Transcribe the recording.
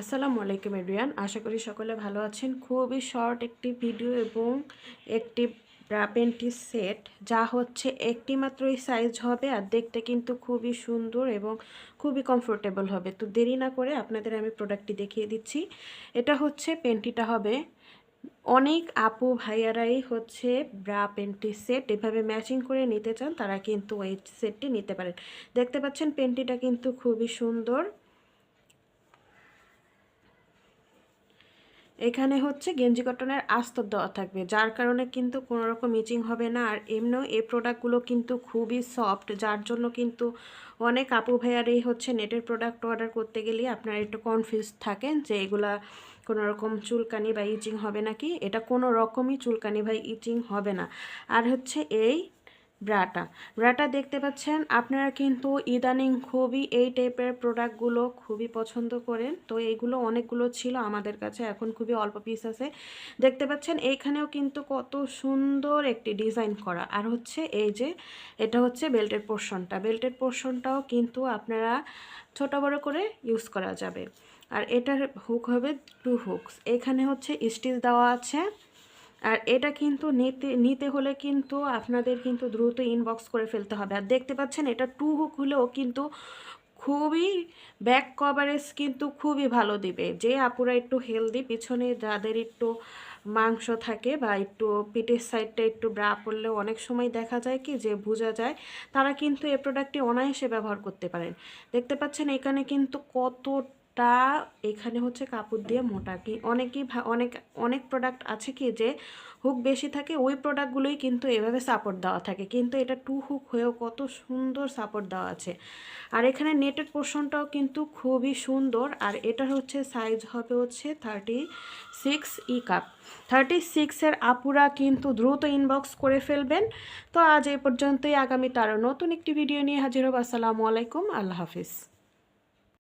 আসসালামু আলাইকুম এভরিয়ান আশা করি সকলে ভালো আছেন। খুবই শর্ট একটি ভিডিও এবং একটি ব্রা পেন্টি সেট, যা হচ্ছে একটি মাত্রই সাইজ হবে আর দেখতে কিন্তু খুবই সুন্দর এবং খুবই কমফোর্টেবল হবে। তো দেরি না করে আপনাদের আমি প্রোডাক্টটি দেখিয়ে দিচ্ছি। এটা হচ্ছে পেন্টিটা হবে। অনেক আপু ভাইয়ারাই হচ্ছে ব্রা পেন্টি সেট। এভাবে ম্যাচিং করে নিতে চান, তারা কিন্তু এই সেটটি নিতে পারেন। দেখতে পাচ্ছেন পেন্টিটা কিন্তু খুবই সুন্দর। এখানে হচ্ছে গেঞ্জি কটনের আস্তর দেওয়া থাকবে, যার কারণে কিন্তু কোনো রকম ইচিং হবে না। আর এমনিও এই প্রোডাক্টগুলো কিন্তু খুবই সফট যার জন্য কিন্তু অনেক আপু ভাইয়ার এই হচ্ছে নেটের প্রোডাক্ট অর্ডার করতে গেলে আপনারা একটু কনফিউজ থাকেন যে এগুলা কোনো রকম চুলকানি বা ইচিং হবে নাকি। এটা কোনো রকমই চুলকানি বা ইচিং হবে না। আর হচ্ছে এই ব্রাটা। ব্রাটা দেখতে পাচ্ছেন, আপনারা কিন্তু ইদানিং খুবই এই টাইপের প্রোডাক্টগুলো খুবই পছন্দ করেন। তো এইগুলো অনেকগুলো ছিল আমাদের কাছে, এখন খুবই অল্প পিস আছে। দেখতে পাচ্ছেন, এইখানেও কিন্তু কত সুন্দর একটি ডিজাইন করা। আর হচ্ছে এই যে, এটা হচ্ছে বেল্টের পোর্শনটা। বেল্টের পোর্শনটাও কিন্তু আপনারা ছোট বড় করে ইউজ করা যাবে। আর এটার হুক হবে টু হুকস এখানে হচ্ছে স্টিচ দেওয়া আছে। আর এটা কিন্তু নিতে নিতে হলে কিন্তু আপনাদের কিন্তু দ্রুত ইনবক্স করে ফেলতে হবে। আর দেখতে পাচ্ছেন, এটা টু হুক হলেও কিন্তু খুবই ব্যাক কভারেজ কিন্তু খুবই ভালো দিবে। যে আপুরা একটু হেলদি পিছনে যাদের একটু মাংস থাকে বা একটু পিঠের সাইডটা একটু ব্রা পড়লেও অনেক সময় দেখা যায় কি যে বোঝা যায়, তারা কিন্তু এই প্রোডাক্টটি অনায়াসে ব্যবহার করতে পারেন। দেখতে পাচ্ছেন, এখানে কিন্তু কত টা এখানে হচ্ছে কাপড় দিয়ে মোটা কি অনেকেই অনেক অনেক প্রোডাক্ট আছে কি যে হুক বেশি থাকে, ওই প্রোডাক্টগুলোই কিন্তু এভাবে সাপোর্ট দেওয়া থাকে। কিন্তু এটা টু হুক হয়েও কত সুন্দর সাপোর্ট দেওয়া আছে। আর এখানে নেটের পোর্শনটাও কিন্তু খুবই সুন্দর। আর এটার হচ্ছে সাইজ হবে হচ্ছে thirty six E cup thirty সিক্সের আপুরা কিন্তু দ্রুত ইনবক্স করে ফেলবেন। তো আজ এ পর্যন্তই। আগামী তারও নতুন একটি ভিডিও নিয়ে হাজির হব। আসসালামু আলাইকুম। আল্লাহ হাফিজ।